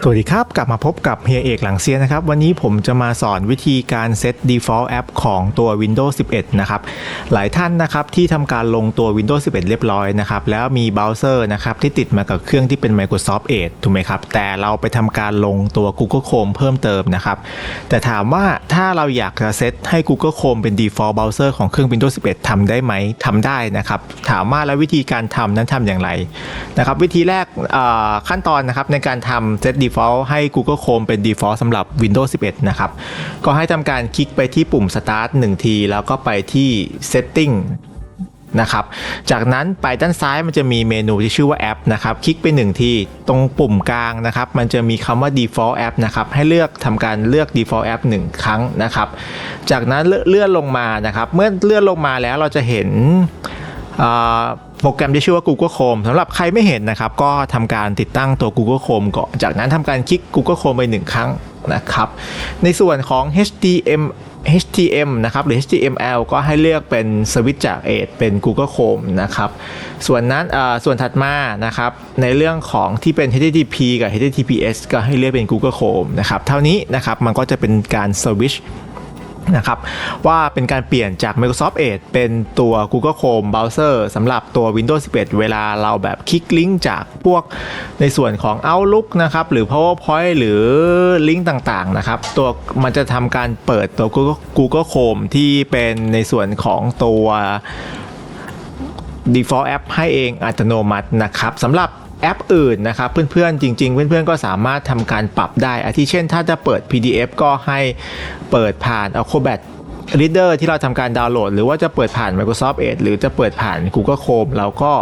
สวัสดีครับ กลับมาพบกับเฮียเอกหลังเซียนนะครับ วันนี้ผมจะมาสอนวิธีการเซต default app ของตัว Windows 11 นะครับ หลายท่านนะครับที่ทำการลงตัว Windows 11 เรียบร้อยนะครับ แล้วมีเบราว์เซอร์นะครับที่ติดมากับเครื่องที่เป็น Microsoft Edge ถูกไหมครับ แต่เราไปทำการลงตัว Google Chrome เพิ่มเติมนะครับ แต่ถามว่าถ้าเราอยากจะเซตให้ Google Chrome เป็น default browser ของเครื่อง Windows 11 ทำได้ไหมทำได้นะครับ ถามว่าแล้ววิธีการทำนั้นทำอย่างไรนะครับ วิธีแรกขั้นตอนนะครับในการทำ set default ให้ Google Chrome เป็น default สำหรับ Windows 11 นะครับ ก็ให้ทำการคลิกไปที่ปุ่ม start 1 ที แล้วก็ไปที่ setting นะครับ จากนั้นไปด้านซ้ายมันจะมีเมนูที่ชื่อว่าแอปนะครับ คลิกไป1ที ตรงปุ่มกลางนะครับ มันจะมีคำว่า default app นะครับ ให้เลือกทำการเลือก default app 1 ครั้งนะครับ จากนั้นเลื่อนลงมานะครับ เมื่อเลื่อนลงมาแล้วเราจะเห็น โปรแกรมที่ชื่อว่า Google Chrome สำหรับใครไม่เห็นนะครับ ก็ทำการติดตั้งตัว Google Chrome ก่อน จากนั้นทำการคลิก Google Chrome ไปหนึ่งครั้งนะครับ ในส่วนของ HTML HTML นะครับหรือ HTML ก็ให้เลือกเป็นสวิตช์จาก Edge เป็น Google Chrome นะครับ ส่วนนั้นอ่าส่วนถัดมานะครับในเรื่องของที่เป็น HTTP กับ HTTPS ก็ให้เลือกเป็น Google Chrome นะครับ เท่านี้นะครับมันก็จะเป็นการสวิต นะครับว่าเป็นการเปลี่ยนจาก Microsoft Edge เป็นตัว Google Chrome Browser สำหรับตัว Windows 11 เวลาเราแบบคลิกลิงก์จากพวกในส่วนของ Outlook นะครับหรือ PowerPoint หรือลิงก์ต่างๆนะครับตัวมันจะทำการเปิดตัว Google Google Chrome ที่เป็นในส่วนของตัว default app ให้เองอัตโนมัตินะครับสำหรับ แอปอื่นนะครับเพื่อนๆจริง ๆ เพื่อนๆก็สามารถทำการปรับได้อาทิเช่น ถ้าจะเปิด PDF ก็ให้เปิดผ่าน Acrobat Reader ที่เราทำการดาวน์โหลด หรือว่าจะเปิดผ่าน Microsoft Edge หรือจะเปิดผ่าน Google Chrome เราก็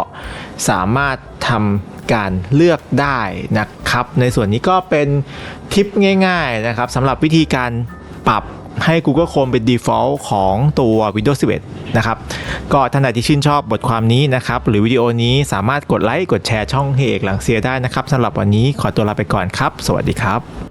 สามารถทำการเลือกได้นะครับ ในส่วนนี้ก็เป็นทิปง่าย ๆนะครับสำหรับวิธีการปรับ ให้ Google Chrome เป็น default ของตัว Windows 11 นะครับ ก็ท่านใดที่ชื่นชอบบทความนี้นะครับ หรือวิดีโอนี้สามารถกดไลค์ กดแชร์ช่องเฮเอกหลังเสียได้นะครับสำหรับวันนี้ขอตัวลาไปก่อนครับ สวัสดีครับ